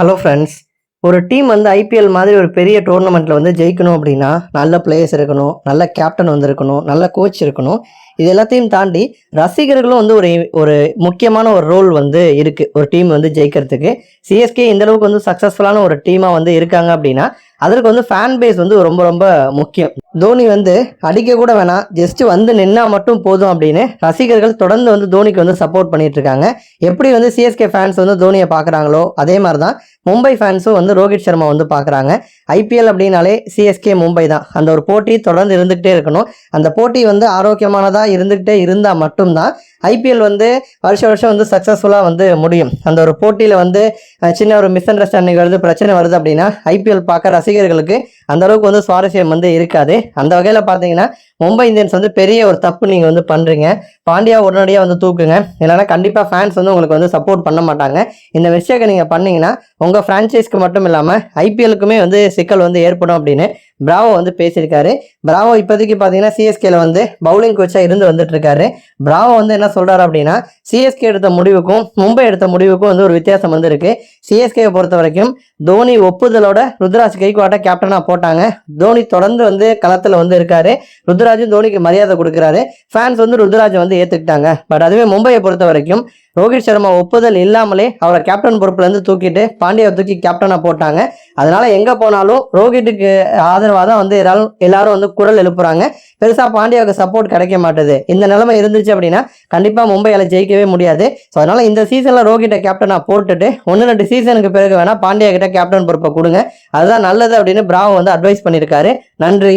Hello friends ஒரு team வந்து IPL மாதிரி ஒரு பெரிய டோர்னமெண்ட்டில் வந்து ஜெயிக்கணும் அப்படின்னா நல்ல பிளேயர்ஸ் இருக்கணும் நல்ல கேப்டன் வந்து இருக்கணும் நல்ல கோச் இருக்கணும். இது எல்லாத்தையும் தாண்டி ரசிகர்களும் வந்து ஒரு ஒரு முக்கியமான ஒரு ரோல் வந்து இருக்குது ஒரு டீம் வந்து ஜெயிக்கிறதுக்கு. சிஎஸ்கே இந்தளவுக்கு வந்து சக்ஸஸ்ஃபுல்லான ஒரு டீமாக வந்து இருக்காங்க அப்படின்னா அதற்கு வந்து ஃபேன் பேஸ் வந்து ரொம்ப ரொம்ப முக்கியம். தோனி வந்து அடிக்க கூட வேணாம். ஜஸ்ட் வந்து நின்னா மட்டும் போதும் அப்படின்னு ரசிகர்கள் தொடர்ந்து வந்து தோனிக்கு வந்து சப்போர்ட் பண்ணிட்டு இருக்காங்க. எப்படி வந்து சிஎஸ்கே ஃபேன்ஸ் வந்து தோனியை பார்க்குறாங்களோ அதே மாதிரி தான் மும்பை ஃபேன்ஸும் வந்து ரோஹித் சர்மா வந்து பார்க்குறாங்க. ஐபிஎல் அப்படின்னாலே சிஎஸ்கே மும்பை தான். அந்த ஒரு போட்டி தொடர்ந்து இருந்துகிட்டே இருக்கணும். அந்த போட்டி வந்து ஆரோக்கியமானதாக இருந்துகிட்டே இருந்தால் மட்டும்தான் ஐபிஎல் வந்து வருஷம் வருஷம் வந்து சக்ஸஸ்ஃபுல்லாக வந்து முடியும். அந்த ஒரு போட்டியில் வந்து சின்ன ஒரு மிஸ் அண்டர்ஸ்டாண்டிங் வருது பிரச்சனை வருது அப்படின்னா ஐபிஎல் பார்க்க ரசிகர்களுக்கு அந்த அளவுக்கு வந்து சுவாரஸ்யம் வந்து இருக்காது. அந்த வகையில் பார்த்தீங்கன்னா மும்பை இந்தியன்ஸ் வந்து பெரிய ஒரு தப்பு நீங்கள் வந்து பண்ணுறீங்க பாண்டியா உடனடியாக வந்து தூக்குங்க. இல்லைன்னா கண்டிப்பாக ஃபேன்ஸ் வந்து உங்களுக்கு வந்து சப்போர்ட் பண்ண மாட்டாங்க. இந்த விஷயத்தை நீங்கள் பண்ணீங்கன்னா உங்கள் ஃப்ரான்ச்சைஸ்க்கு மட்டும் இல்லாமல் ஐபிஎலுக்குமே வந்து சிக்கல் வந்து ஏற்படும் அப்படின்னு பிராவோ வந்து பேசியிருக்காரு. பிராவோ இப்போதைக்கு பார்த்தீங்கன்னா சிஎஸ்கேல வந்து பவுலிங் கோச்சாக இருந்து வந்துட்டு இருக்காரு பிராவோ வந்து என்ன சொல்கிறாரு அப்படின்னா சிஎஸ்கே எடுத்த முடிவுக்கும் மும்பை எடுத்த முடிவுக்கும் வந்து ஒரு வித்தியாசம் வந்து இருக்கு. சிஎஸ்கேவை பொறுத்த வரைக்கும் தோனி ஒப்புதலோட ருத்ராஜ் கைக்குவாட்டை கேப்டனாக போட்டாங்க. தோனி தொடர்ந்து வந்து களத்தில் வந்து இருக்காரு. ருத்ராஜும் தோனிக்கு மரியாதை கொடுக்குறாரு. ஃபேன்ஸ் வந்து ருத்ராஜை வந்து ஏற்றுக்கிட்டாங்க பட் அதுவே மும்பையை பொறுத்த வரைக்கும் ரோஹித் சர்மா ஒப்புதல் இல்லாமலே அவரை கேப்டன் பொறுப்புலேருந்து தூக்கிட்டு பாண்டியாவை தூக்கி கேப்டனாக போட்டாங்க. அதனால் எங்கே போனாலும் ரோஹித்துக்கு ஆதரவாக தான் வந்து எல்லாரும் எல்லாரும் வந்து குரல் எழுப்புறாங்க. பெருசாக பாண்டியாவுக்கு சப்போர்ட் கிடைக்க மாட்டுது. இந்த நிலைமை இருந்துச்சு அப்படின்னா கண்டிப்பாக மும்பையால் ஜெயிக்கவே முடியாது. ஸோ அதனால் இந்த சீசனில் ரோஹிட்டை கேப்டனாக போட்டுட்டு ஒன்று ரெண்டு சீசனுக்கு பிறகு வேணால் பாண்டியா கிட்ட கேப்டன் பொறுப்பை கொடுங்க. அதுதான் நல்லது அப்படின்னு பிராவோ வந்து அட்வைஸ் பண்ணியிருக்காரு. நன்றி.